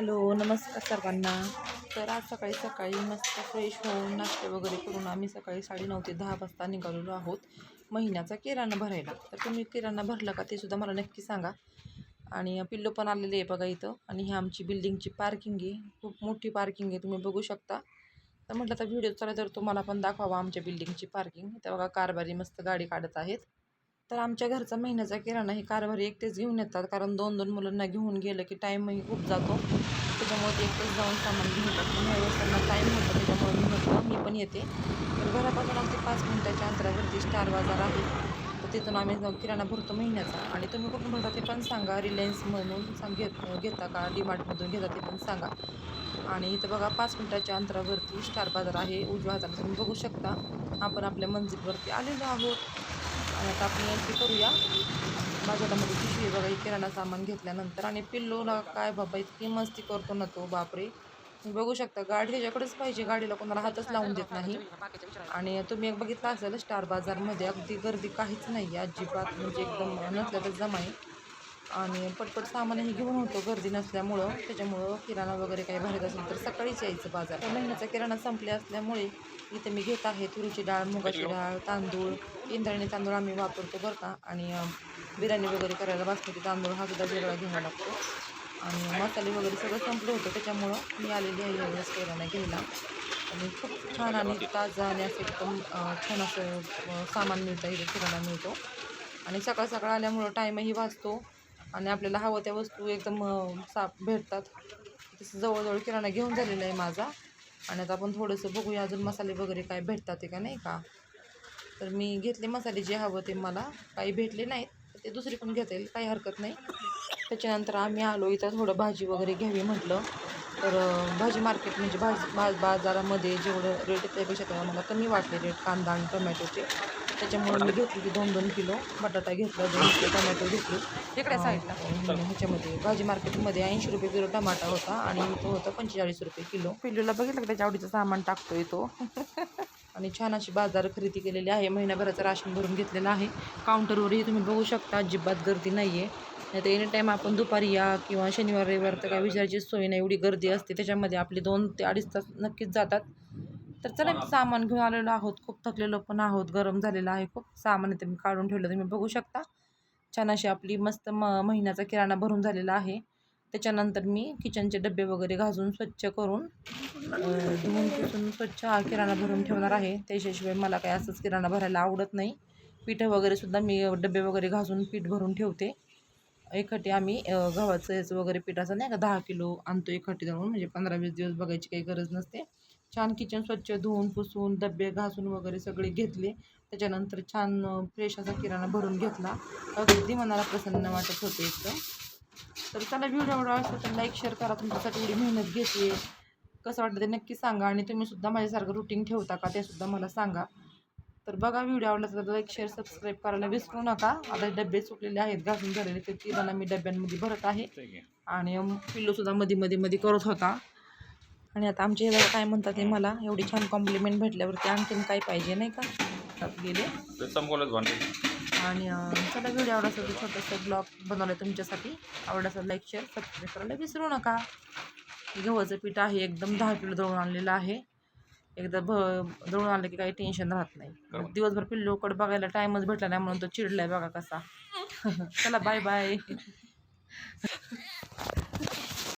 Hello नमस्कार सर्वांना. तर आज सकाळी सकाळी मस्त फ्रेश होऊन नाश्ते वगैरे करून आम्ही सकाळी साडे नऊ ते दहा वाजता निघालेलो आहोत महिन्याचा किराणा भरायला. तर तुम्ही किराणा भरला का ते सुद्धा मला नक्की सांगा. आणि पिल्लो पण आलेले आहे बघा इथं. आणि ही आमची बिल्डिंगची पार्किंग आहे. खूप मोठी पार्किंग आहे तुम्ही बघू शकता. तर म्हटलं तर व्हिडिओ चला तर तुम्हाला पण दाखवावा आमच्या बिल्डिंगची पार्किंग इथं बघा कारभारी मस्त गाडी काढत आहेत. तर आमच्या घरचा महिन्याचा किराणा हे कारभारी एकटेच घेऊन येतात. कारण दोन दोन मुलांना घेऊन गेलं की टाईमही खूप जातो. त्याच्यामुळे ते एकटेच जाऊन सामान घेऊन येतात. त्यांना टाईम होता त्याच्यामुळे मी म्हटलं मी पण येते. तर घरापासून अगदी पाच मिनिटाच्या अंतरावरती स्टार बाजार आहे. तर तिथून आम्ही किराणा भरतो महिन्याचा. आणि तुम्ही कुठून भरता ते पण सांगा. रिलायन्स म्हणून सांग घेत घेता का? डीमार्टमधून घेता ते पण सांगा. आणि इथं बघा पाच मिनटाच्या अंतरावरती स्टार बाजार आहे. उजव्या हाताला तुम्ही बघू शकता. आपण आपल्या मंजिलवरती आलेलो आहोत. आणि आता आपण एंट्री करूया. बाजारामध्ये पिशवी बघा किराणा सामान घेतल्यानंतर. आणि पिल्लूला काय बाबा इतकी मस्ती करतो ना तो बापरे. तुम्ही बघू शकता गाडी ह्याच्याकडेच पाहिजे. गाडीला कोणाला हातच लावून देत नाही. आणि तुम्ही एक बघितलं असेल स्टार बाजारमध्ये अगदी गर्दी काहीच नाही आहे अजिबात. म्हणजे एकदम नसल्या तर जमाई. आणि पटपट सामानही घेऊन होतो. गर्दी नसल्यामुळं त्याच्यामुळं किराणा वगैरे काही भरत असेल तर सकाळीच यायचं बाजार. तर महिन्याचा किराणा संपले असल्यामुळे इथे मी घेत आहे तुरीची डाळ मुगाची डाळ तांदूळ इंद्रायणी तांदूळ आम्ही वापरतो बरं का. आणि बिर्याणी वगैरे करायला बासमती तांदूळ हा सुद्धा वेगळा घ्यावा लागतो. आणि मसाले वगैरे सगळं संपलं होतं. त्याच्यामुळं मी आलेली आहे यावेळेस किराणा घ्यायला. आणि खूप छान आणि ताजं आणि असं एकदम छान असं सामान मिळतं इथे किराणा मिळतो. आणि सकाळ सकाळ आल्यामुळं टाईमही वाचतो. आणि आपल्याला हवं त्या वस्तू एकदम साफ भेटतात. तसं जवळजवळ किराणा घेऊन झालेला आहे माझा. आणि आता आपण थोडंसं बघूया अजून मसाले वगैरे काय भेटतात ते का नाही का. तर मी घेतले मसाले जे हवं ते मला. काही भेटले नाहीत ते दुसरी पण घेता येईल काही हरकत नाही. त्याच्यानंतर आम्ही आलो इथं थोडं भाजी वगैरे घ्यावी म्हटलं. तर भाजी मार्केट म्हणजे भाजी भाज बाजारामध्ये जेवढं रेट त्यापेक्षा तेव्हा मला कमी वाटले रेट कांदा आणि टोमॅटोचे. त्याच्यामुळे मी घेतली की दोन दोन किलो. बटाटा घेतला दोन किलो टोमॅटो घेतले. तिकडे साईडला. ह्याच्यामध्ये भाजी मार्केटमध्ये ऐंशी रुपये किलो टमाटा होता आणि तो होता पंचेचाळीस रुपये किलो. पिल्लूला बघितलं त्याच्या आवडीचं सामान टाकतोय तो. आणि छान अशी बाजार खरेदी केलेली आहे. महिनाभराचं राशन भरून घेतलेलं आहे. काउंटरवरही तुम्ही बघू शकता अजिबात गर्दी नाही आहे नाही तर एनी टाईम आपण दुपारी या किंवा शनिवार रविवार तर काय विचारायची सोय नाही. एवढी गर्दी असते. त्याच्यामध्ये आपले दोन ते अडीच तास नक्कीच जातात. तर चला मी सामान घेऊन आलेलो आहोत. खूप थकलेलो पण आहोत. गरम झालेलं आहे खूप. सामान इथे मी काढून ठेवलं. तुम्ही बघू शकता. छान अशी आपली मस्त म महिन्याचा किराणा भरून झालेला आहे. त्याच्यानंतर मी किचनचे डबे वगैरे घासून स्वच्छ करून धुवून पुसून स्वच्छ हा किराणा भरून ठेवणार आहे. त्याच्याशिवाय मला काय असंच किराणा भरायला आवडत नाही. पिठं वगैरे सुद्धा मी डबे वगैरे घासून पीठ भरून ठेवते. एकखट्टी आम्ही गव्हाचं याचं वगैरे पीठ असं नाही का दहा किलो आणतो एकखट्टी जाऊन म्हणजे पंधरा वीस दिवस बघायची काही गरज नसते. छान किचन स्वच्छ धुवून पुसून डबे घासून वगैरे सगळे घेतले. त्याच्यानंतर छान फ्रेश असा किराणा भरून घेतला. अगदी मनाला प्रसन्न वाटत होते एकदम तर चला व्हिडिओ आवडला असेल तर लाईक शेअर करा. तुमच्यासाठी एवढी मेहनत घेते. कसं वाटतं ते नक्की सांगा. आणि तुम्ही सुद्धा माझ्यासारखं रुटीन ठेवता का ते सुद्धा मला सांगा. तर बघा व्हिडिओ आवडला तर लाईक शेअर सबस्क्राईब करायला विसरू नका. आता डबे सुटलेले आहेत घासून झालेले. ते किराणा मी डब्यांमध्ये भरत आहे. आणि पिल्लूसुद्धा मध्ये मध्ये मध्ये करत होता. आणि आता आमच्या ह्याला काय म्हणतात ते मला एवढी छान कॉम्प्लिमेंट भेटल्यावरती आणखीन काय पाहिजे नाही का? गेले. आणि चला व्हिडिओ आवडला असेल तर छोटंसं ब्लॉग बनवलं तुमच्यासाठी. आवडला असेल लाईक शेअर सबस्क्राईब करायला विसरू नका. गव्हाचं पीठ आहे एकदम दहा किलो दळून आणलेलं आहे. एकदा भ दळून आणलं की काही टेन्शन राहत नाही. दिवसभर पिल्लूकडे बघायला टाईमच भेटला नाही म्हणून तो चिडलाय बघा कसा. चला बाय बाय